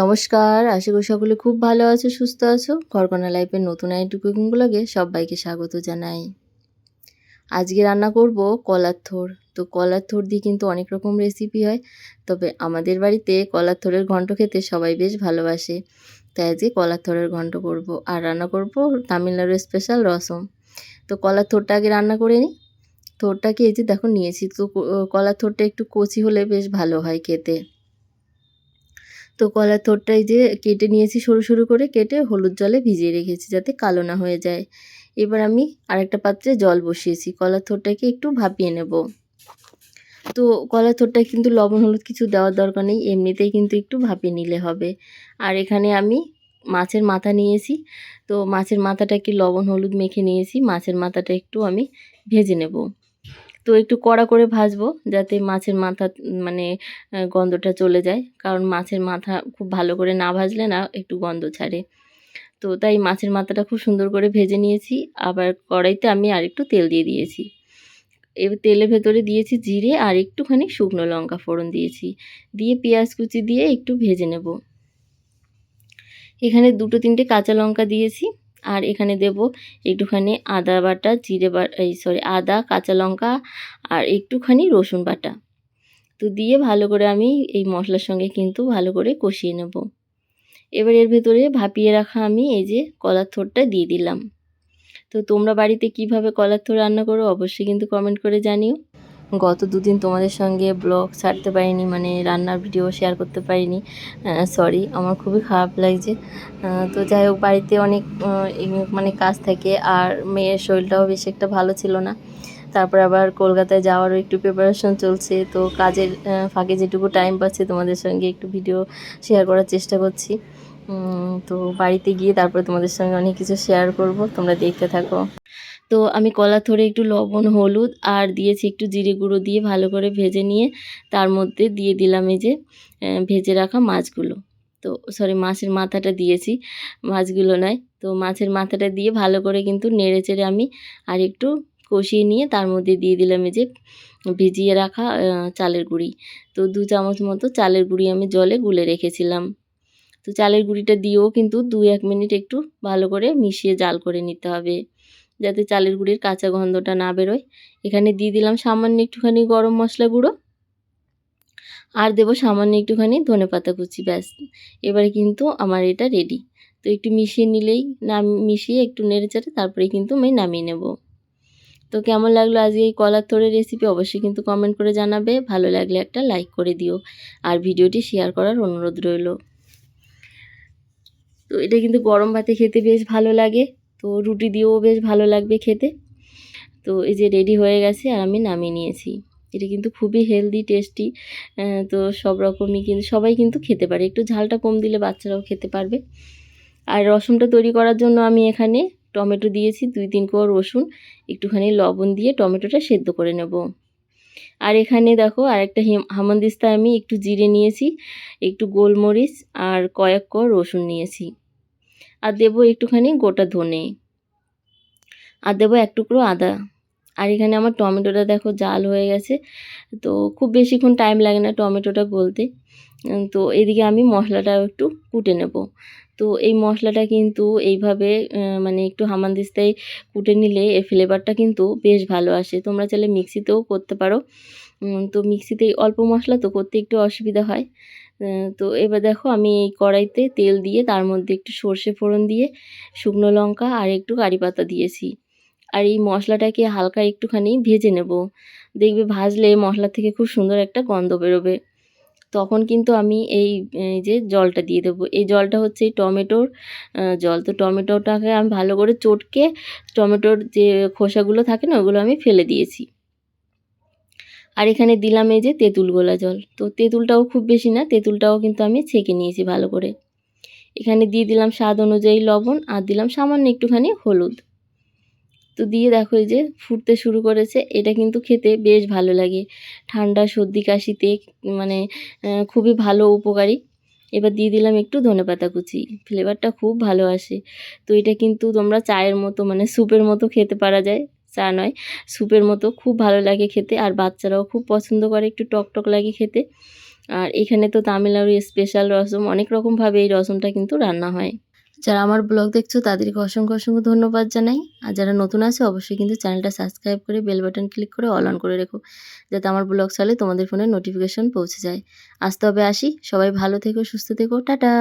নমস্কার, আশা করি সকলে খুব ভালো আছো, সুস্থ আছো। ঘরকোনা লাইফের নতুন আইটু কুকিং ব্লগে সবাইকে স্বাগত জানাই। আজকে রান্না করব কলার থোর তো কলার থোর দিয়ে কিন্তু অনেক রকম রেসিপি হয়, তবে আমাদের বাড়িতে কলার থোরের ঘন্ট খেতে সবাই বেশ ভালোবাসে। তাই আজকে কলার থোরের ঘন্ট করব। আর রান্না করব তামিলনাড়ুর স্পেশাল রসম। তো কলার থোরটা আগে রান্না করে নিই। থোরটাকে এই যে দেখো নিয়েছি, তো কলার থোরটা একটু কচি হলে বেশ ভালো হয় খেতে। তো কলার থোরটা এই যে কেটে নিয়েছি সরু সরু করে কেটে হলুদ জলে ভিজিয়ে রেখেছি যাতে কালো না হয়ে যায়। এবার আমি আরেকটা পাত্রে জল বসিয়েছি। কলার থোরটাকে একটু ভাপিয়ে নেব। তো কলার থোরটা কিন্তু লবণ, হলুদ কিছু দেওয়ার দরকার নেই, এমনিতেই কিন্তু একটু ভাপিয়ে নিলে হবে। আর এখানে আমি মাছের মাথা নিয়েছি। তো মাছের মাথাটাকে লবণ, হলুদ মেখে নিয়েছি। মাছের মাথাটা একটু আমি ভেজে নেব। তো একটু কড়া করে ভাজবো যাতে মাছের মাথা মানে গন্ধটা চলে যায়। কারণ মাছের মাথা খুব ভালো করে না ভাজলে না একটু গন্ধ ছাড়ে। তো তাই মাছের মাথাটা খুব সুন্দর করে ভেজে নিয়েছি। আবার কড়াইতে আমি আরেকটু তেল দিয়ে দিয়েছি। এবার তেলের ভেতরে দিয়েছি জিরে আর একটুখানি শুকনো লঙ্কা ফোড়ন দিয়েছি। দিয়ে পেঁয়াজ কুচি দিয়ে একটু ভেজে নেব। এখানে দুটো তিনটে কাঁচা লঙ্কা দিয়েছি। আর এখানে দেব একটুখানি আদা বাটা, জিরে বাটা এই সরি আদা, কাঁচা লঙ্কা আর একটুখানি রসুন বাটা। তো দিয়ে ভালো করে আমি এই মশলার সঙ্গে কিন্তু ভালো করে কষিয়ে নেব। এবার এর ভেতরে ভাপিয়ে রাখা আমি এই যে কলার থোরটা দিয়ে দিলাম। তো তোমরা বাড়িতে কীভাবে কলার থোর রান্না করো অবশ্যই কিন্তু কমেন্ট করে জানিও। গত দুদিন তোমাদের সঙ্গে ব্লগ ছাড়তে পারিনি মানে রান্নার ভিডিও শেয়ার করতে পারিনি। সরি আমার খুবই খারাপ লাগছে। তো যাই হোক, বাড়িতে অনেক মানে কাজ থাকে, আর মেয়ের শরীরটাও বেশি একটা ভালো ছিল না। তারপর আবার কলকাতায় যাওয়ারও একটু প্রিপারেশন চলছে, তো কাজের ফাঁকে যেটুকু টাইম পাচ্ছে, তোমাদের সঙ্গে একটু ভিডিও শেয়ার করার চেষ্টা করছি। তো বাড়িতে গিয়ে তারপরে তোমাদের সঙ্গে অনেক কিছু শেয়ার করব, তোমরা দেখতে থাকো। তো আমি কলা থরে একটু লবণ, হলুদ আর দিয়েছি একটু জিরে গুঁড়ো দিয়ে ভালো করে ভেজে নিয়ে তার মধ্যে দিয়ে দিলাম এই যে ভেজে রাখা মাছগুলো। তো সরি মাছের মাথাটা দিয়েছি, মাছগুলো নয়। তো মাছের মাথাটা দিয়ে ভালো করে কিন্তু নেড়ে চেড়ে আমি আর একটু কষিয়ে নিয়ে তার মধ্যে দিয়ে দিলাম এই যে, ভিজিয়ে রাখা চালের গুঁড়ি। তো দু চামচ মতো চালের গুঁড়ি আমি জলে গুলে রেখেছিলাম। তো চালের গুঁড়িটা দিয়েও কিন্তু দু এক মিনিট একটু ভালো করে মিশিয়ে জাল করে নিতে হবে। যাতে চালের গুঁড়ির কাঁচা গন্ধটা না বেরোয়। এখানে দিয়ে দিলাম সামান্য একটুখানি গরম মশলা গুঁড়ো। আর দেবো সামান্য একটুখানি ধনে পাতা কুচি, ব্যাস। এবারে কিন্তু আমার এটা রেডি তো একটু মিশিয়ে নিলেই, নাম, মিশিয়ে একটু নেড়ে চেড়ে তারপরে কিন্তু আমি নামিয়ে নেব। তো কেমন লাগল আজকে এই কলার থোড়ের রেসিপি অবশ্যই কিন্তু কমেন্ট করে জানাবে। ভালো লাগলে একটা লাইক করে দিও। আর ভিডিওটি শেয়ার করার অনুরোধ রইল। তো এটা কিন্তু গরম ভাতে খেতে বেশ ভালো লাগে। তো রুটি দিয়েও বেশ ভালো লাগবে খেতে। তো এই যে রেডি হয়ে গেছে আর আমি নামিয়ে নিয়েছি। এটা কিন্তু খুবই হেলদি টেস্টি তো সব রকমই কিন্তু সবাই কিন্তু খেতে পারে। একটু ঝালটা কম দিলে বাচ্চারাও খেতে পারবে। আর রসুনটা তৈরি করার জন্য আমি এখানে টমেটো দিয়েছি, দুই তিন কোয়া রসুন, একটুখানি লবণ দিয়ে টমেটোটা সেদ্ধ করে নেব। আর এখানে দেখো আর একটা আরেকটা হামন্দিস্তায় আমি একটু জিরে নিয়েছি, একটু গোলমরিচ আর কয়েক কোয়া রসুন নিয়েছি। আর দেবো একটুখানি গোটা ধনে। আর দেবো এক টুকরো আদা। আর এখানে আমার টমেটোটা দেখো জাল হয়ে গেছে। তো খুব বেশিক্ষণ টাইম লাগে না টমেটোটা গলতে। তো এদিকে আমি মশলাটা একটু কুটে নেব। তো এই মশলাটা কিন্তু এইভাবে মানে একটু হামানদিস্তায় কুটে নিলে এর ফ্লেভারটা কিন্তু বেশ ভালো আসে। তোমরা চাইলে মিক্সিতেও করতে পারো। তো মিক্সিতে অল্প মশলা তো করতে একটু অসুবিধা হয়। তো এবার দেখো আমি এই কড়াইতে তেল দিয়ে, তার মধ্যে একটু সর্ষে ফোড়ন দিয়ে, শুকনো লঙ্কা আর একটু কারি পাতা দিয়েছি। আর এই মশলাটাকে হালকা একটুখানি ভেজে নেব। দেখবে ভাজলে মশলা থেকে খুব সুন্দর একটা গন্ধ বেরোবে। তখন কিন্তু আমি এই যে জলটা দিয়ে দেবো। এই জলটা হচ্ছে এই টমেটোর জল। তো টমেটোটাকে আমি ভালো করে চটকে, টমেটোর যে খোসাগুলো থাকে না, ওগুলো আমি ফেলে দিয়েছি। আর এখানে দিলাম এই যে তেঁতুল গোলা জল। তো তেঁতুলটাও খুব বেশি না, তেঁতুলটাও কিন্তু আমি ছেঁকে নিয়েছি ভালো করে। এখানে দিয়ে দিলাম স্বাদ অনুযায়ী লবণ আর দিলাম সামান্য একটুখানি হলুদ। তো দিয়ে দেখো এই যে ফুটতে শুরু করেছে, এটা কিন্তু খেতে বেশ ভালো লাগে। ঠান্ডা, সর্দি কাশিতে মানে খুবই ভালো উপকারী। এবার দিয়ে দিলাম একটু ধনেপাতা কুচি ফ্লেভারটা খুব ভালো আসে। তো এটা কিন্তু তোমরা চায়ের মতো মানে স্যুপের মতো খেতে পারা যায়। চা নয়, স্যুপের মতো খুব ভালো লাগে খেতে আর বাচ্চারাও খুব পছন্দ করে একটু টক টক লাগে খেতে। আর এখানে তো তামিলনাড়ুর স্পেশাল রসম, অনেক রকমভাবে এই রসমটা কিন্তু রান্না হয়। যারা আমার ব্লগ দেখছ তাদেরকে অসংখ্য অসংখ্য ধন্যবাদ জানাই। আর যারা নতুন আছে অবশ্যই কিন্তু চ্যানেলটা সাবস্ক্রাইব করে বেল বাটন ক্লিক করে অল অন করে রেখো, যাতে আমার ব্লগ চালে তোমাদের ফোনে নোটিফিকেশন পৌঁছে যায়। আসতে হবে আসি, সবাই ভালো থেকো, সুস্থ থেকো, টাটা!